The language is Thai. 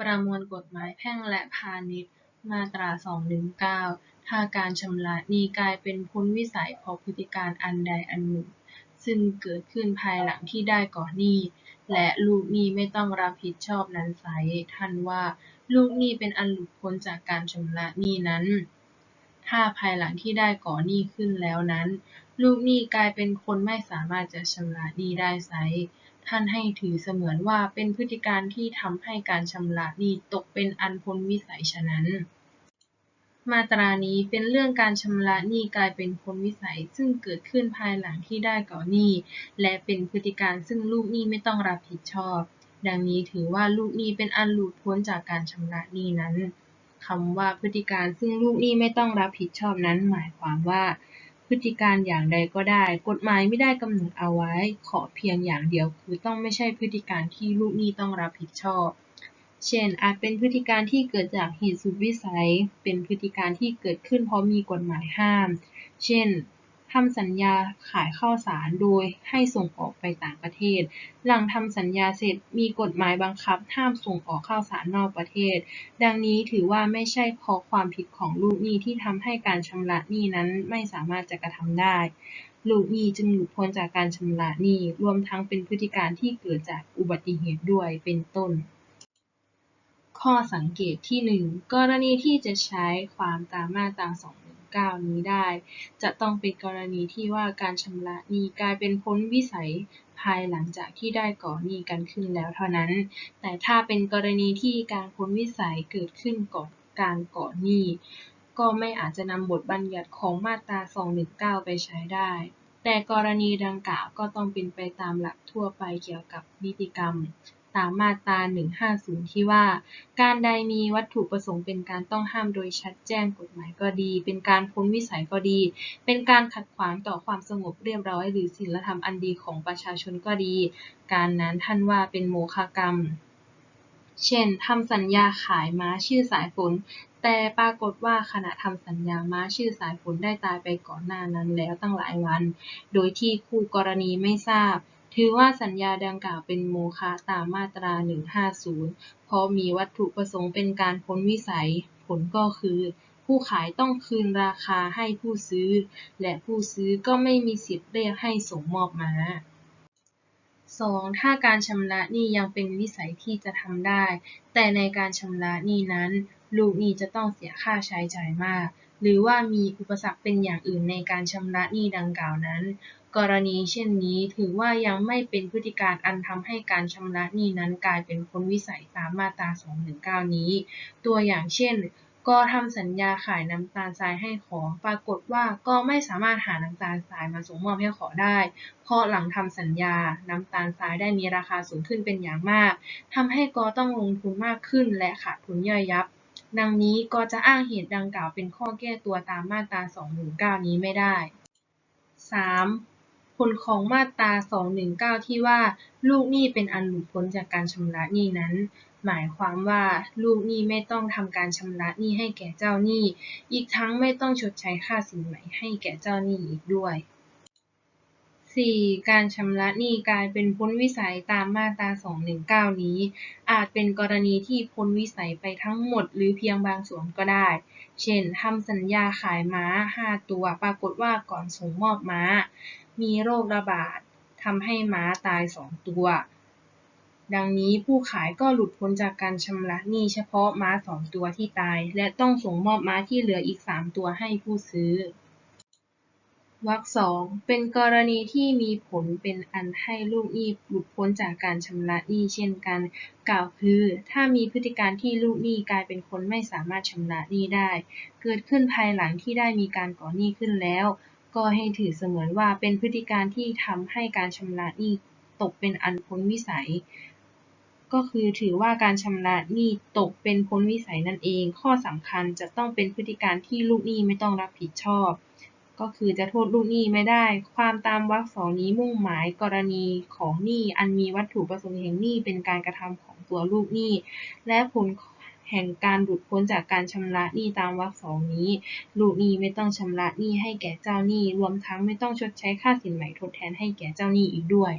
ประมวลกฎหมายแพ่งและพาณิชย์ มาตรา 219 ถ้าการชำระหนี้กลายเป็นพ้นวิสัยเพราะพฤติการอันใดอันหนึ่ง ซึ่งเกิดขึ้นภายหลังที่ได้ก่อหนี้ และลูกหนี้ไม่ต้องรับผิดชอบนั้นไซร้ท่านว่า ลูกหนี้เป็นอันหลุดพ้นจากการชำระหนี้นั้น ถ้าภายหลังที่ได้ก่อหนี้ขึ้นแล้วนั้น ลูกหนี้กลายเป็นคนไม่สามารถจะชำระหนี้ได้ไซ ท่านให้ถือเสมือนว่าเป็นพฤติการที่ทำให้การชำระหนี้ตกเป็นอันพ้นวิสัยฉะนั้น มาตรานี้เป็นเรื่องการชำระหนี้กลายเป็นพ้นวิสัย ซึ่งเกิดขึ้นภายหลังที่ได้ก่อหนี้ และเป็นพฤติการซึ่งลูกหนี้ไม่ต้องรับผิดชอบ ดังนี้ถือว่าลูกหนี้เป็นอันหลุดพ้นจากการชำระหนี้นั้นคำว่าพฤติการซึ่งลูกหนี้ไม่ต้องรับผิดชอบนั้น หมายความว่า พฤติการอย่างใดก็ได้ กฎหมายไม่ได้กำหนดเอาไว้ ขอเพียงอย่างเดียวคือต้องไม่ใช่พฤติการที่ลูกหนี้ต้องรับผิดชอบ เช่น อาจเป็นพฤติการที่เกิดจากเหตุสุดวิสัย เป็นพฤติการที่เกิดขึ้นเพราะมีกฎหมายห้าม เช่น ทำสัญญาขายข้าวสารโดยให้ส่งออกไปต่างประเทศ หลังทำสัญญาเสร็จมีกฎหมายบังคับ ห้ามส่งออกข้าวสารนอกประเทศ ดังนี้ถือว่าไม่ใช่เพราะความผิดของลูกหนี้ที่ทำให้การชำระหนี้นั้นไม่สามารถจะกระทำได้ ลูกหนี้จึงหลุดพ้นจากการชำระหนี้ รวมทั้งเป็นพฤติการที่เกิดจากอุบัติเหตุด้วยเป็นต้นข้อสังเกตที่ 1 กรณีที่จะใช้ความตามมาตรา 219นี้ได้ จะต้องเป็นกรณีที่ว่าการชำระหนี้กลายเป็นพ้นวิสัยภายหลังจากที่ได้ก่อหนี้กันขึ้นแล้วเท่านั้น แต่ถ้าเป็นกรณีที่การพ้นวิสัยเกิดขึ้นก่อนการก่อหนี้ก็ไม่อาจจะนำบทบัญญัติของมาตรา 219 ไปใช้ได้ แต่กรณีดังกล่าวก็ต้องเป็นไปตามหลักทั่วไปเกี่ยวกับนิติกรรม ตามมาตรา 150 ที่ว่า การใดมีวัตถุประสงค์เป็นการต้องห้ามโดยชัดแจ้งกฎหมายก็ดี เป็นการพ้นวิสัยก็ดี เป็นการขัดขวางต่อความสงบเรียบร้อย หรือศีลธรรมอันดีของประชาชนก็ดี การนั้นท่านว่าเป็นโมฆะกรรม เช่นทำสัญญาขายม้าชื่อสายฝนแต่ปรากฏว่าขณะทำสัญญาม้าชื่อสายฝนได้ตายไปก่อนหน้านั้นแล้วตั้งหลายวัน โดยที่คู่กรณีไม่ทราบ ถือว่าสัญญาดังกล่าวเป็นโมฆะตามมาตรา 150 เพราะมีวัตถุประสงค์เป็นการพ้นวิสัย ผลก็คือ ผู้ขายต้องคืนราคาให้ผู้ซื้อ และผู้ซื้อก็ไม่มีสิทธิ์เรียกให้ส่งมอบม้า 2. ถ้าการชำระหนี้ยังเป็นวิสัยที่จะทำได้ แต่ในการชำระหนี้นั้น ลูกหนี้จะต้องเสียค่าใช้จ่ายมาก หรือว่ามีอุปสรรคเป็นอย่างอื่นในการชำระหนี้ดังกล่าวนั้น กรณีเช่นนี้ถือว่ายังไม่เป็นพฤติการอันทำให้การชำระหนี้นั้นกลายเป็นพ้นวิสัยตามมาตรา 219 นี้ ตัวอย่างเช่น กทำสัญญาขายน้ำตาลทรายให้ขอ ปรากฏว่าก็ไม่สามารถหาน้ำตาลทรายมาส่งมอบให้ขอได้ เพราะหลังทำสัญญา น้ำตาลทรายได้มีราคาสูงขึ้นเป็นอย่างมากทำให้กต้องลงทุนมากขึ้น และขาดทุนย่อยยับดังนี้กจะอ้างเหตุดังกล่าวเป็นข้อแก้ตัวตามมาตรา 219 นี้ไม่ได้ 3. ผลของมาตรา 219 ที่ว่า ลูกหนี้เป็นอันหลุดพ้นจากการชำระหนี้นั้น หมายความว่าลูกหนี้ไม่ต้องทำการชำระหนี้ให้แก่เจ้าหนี้ อีกทั้งไม่ต้องชดใช้ค่าสินไหมให้แก่เจ้าหนี้อีกด้วย 4. การชำระหนี้กลายเป็นพ้นวิสัยตามมาตรา 219 นี้ อาจเป็นกรณีที่พ้นวิสัยไปทั้งหมด หรือเพียงบางส่วนก็ได้ เช่นทำสัญญาขายม้า 5 ตัว ปรากฏว่าก่อนส่งมอบม้า มีโรคระบาดทำให้ม้าตาย 2 ตัว ดังนี้ผู้ขายก็หลุดพ้นจากการชำระหนี้เฉพาะม้า 2 ตัวที่ตาย และต้องส่งมอบม้าที่เหลืออีก 3 ตัวให้ผู้ซื้อ วรรคสอง เป็นกรณีที่มีผลเป็นอันให้ลูกหนี้หลุดพ้นจากการชำระหนี้เช่นกัน กล่าวคือ ถ้ามีพฤติการที่ลูกหนี้กลายเป็นคนไม่สามารถชำระหนี้ได้ เกิดขึ้นภายหลังที่ได้มีการก่อหนี้ขึ้นแล้ว ก็ให้ถือเสมือนว่าเป็นพฤติการที่ทำให้การชำระหนี้ตกเป็นอันพ้นวิสัย ก็คือถือว่าการชำระหนี้ตกเป็นพ้นวิสัยนั่นเอง ข้อสำคัญจะต้องเป็นพฤติการที่ลูกหนี้ไม่ต้องรับผิดชอบ ก็คือจะโทษลูกหนี้ไม่ได้ ความตามวรรคสองนี้มุ่งหมายกรณีของหนี้อันมีวัตถุประสงค์แห่งหนี้เป็นการกระทำของตัวลูกหนี้ และผลแห่งการหลุดพ้นจากการชำระหนี้ตามวรรคสองนี้ ลูกหนี้ไม่ต้องชำระหนี้ให้แก่เจ้าหนี้ รวมทั้งไม่ต้องชดใช้ค่าสินใหม่ทดแทนให้แก่เจ้าหนี้อีกด้วย